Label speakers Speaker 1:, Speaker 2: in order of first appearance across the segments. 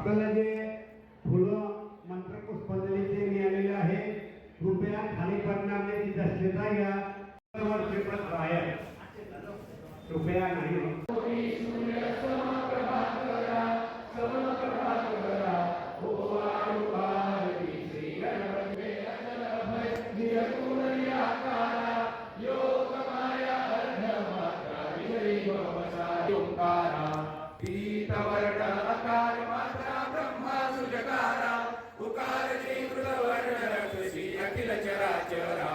Speaker 1: आपल्याला जे फुलं मंत्र पुष्पांजली जे मिळालेले आहे कृपया खाली पडणार नाही ती दक्षता घ्या कृपया नाही.
Speaker 2: श्री चरा चराचरा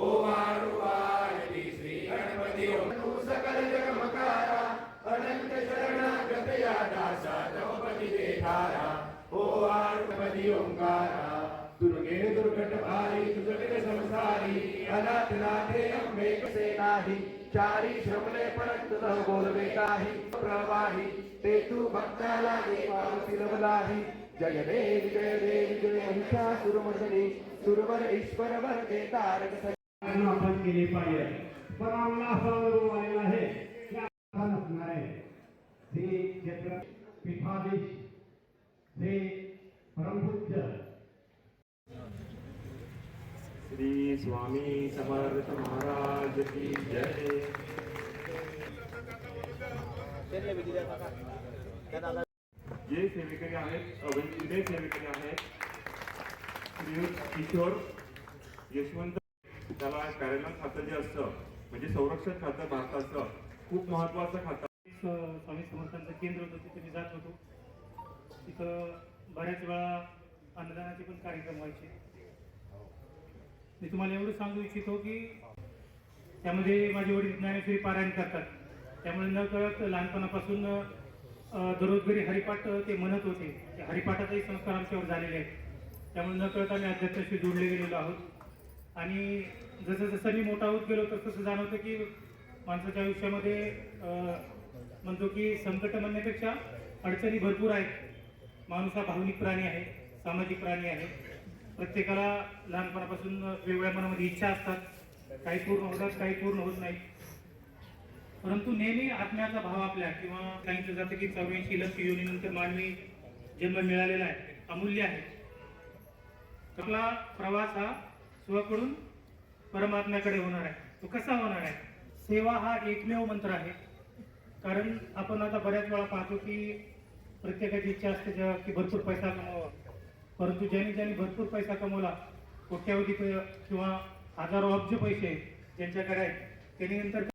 Speaker 2: ओमारुवाणी श्री गणपती ओम तू सकल जगमकारा अनंत शरणागत या दासा द्रौपदी देठारा ओ आरुपदी ओंकारा। दुर्गे दुर्घट भारी तुझे संसारी अनाथ नाथे अंबे कसे नाही? चारी श्रमले परंतु न बोलवे काही प्रवाही ते तू भक्ताला देवा लवलाही जय देव जय देव जय महिषासुरमर्दनी सुरवर ईश्वर वर्गे तारक
Speaker 1: आपण केले पाहिजे. पण आम्हाला असा अनुभव आलेला आहे की आता नसणार आहे. श्री क्षेत्र पीठाधीश श्री परमपूज्य.
Speaker 2: श्री स्वामी समर्थ महाराज की जय. जे सेवेकरी आहेत अवैध सेवेकरी आहेत. किशोर यशवंत त्याला कार्यालय खातं जे असतं म्हणजे संरक्षण खातं भारताचं खूप महत्वाचं खातं.
Speaker 3: स्वामी समर्थांचं केंद्र होतं तिथे मी जात होतो. तिथं बऱ्याच वेळा अन्नदानाचे पण कार्यक्रम व्हायचे. मी तुम्हाला एवढं सांगू इच्छितो की त्यामध्ये माझे वडील ज्ञानेश्वरी पारायण करतात. त्यामुळे न कळत लहानपणापासून दररोज घरी हरिपाठ ते म्हणत होते. हरिपाठाचाही संस्कार आमच्यावर झालेले आहेत. त्यामुळे न कळता आम्ही अध्यक्षाशी जोडले गेलेलो आहोत. आणि जसं जसं मी मोठा होत गेलो तसं तसं जाणवतं की माणसाच्या आयुष्यामध्ये म्हणतो की संकट म्हणण्यापेक्षा अडचणी भरपूर आहेत. माणूस हा भावनिक प्राणी आहे सामाजिक प्राणी आहे. प्रत्येकाला लहानपणापासून वेगवेगळ्या मनामध्ये इच्छा असतात. काही पूर्ण होतात काही पूर्ण होत नाही परंतु नेहमी आत्म्याचा भाव आपल्या किंवा सांगितलं जातं की चौऱ्याऐंशी लक्ष योनीनंतर मानवी जन्म मिळालेला आहे अमूल्य आहे. आपला प्रवास हा स्वकडून परमात्म्याकडे होणार आहे. तो कसा होणार आहे? सेवा हा एकमेव मंत्र आहे. कारण आपण आता बऱ्याच वेळा पाहतो की प्रत्येकाची इच्छा असते जेव्हा की भरपूर पैसा कमवावा. परंतु ज्यांनी ज्यांनी भरपूर पैसा कमवला कोट्यावधी किंवा हजारो अब्ज पैसे ज्यांच्याकडे आहेत त्यांनी नंतर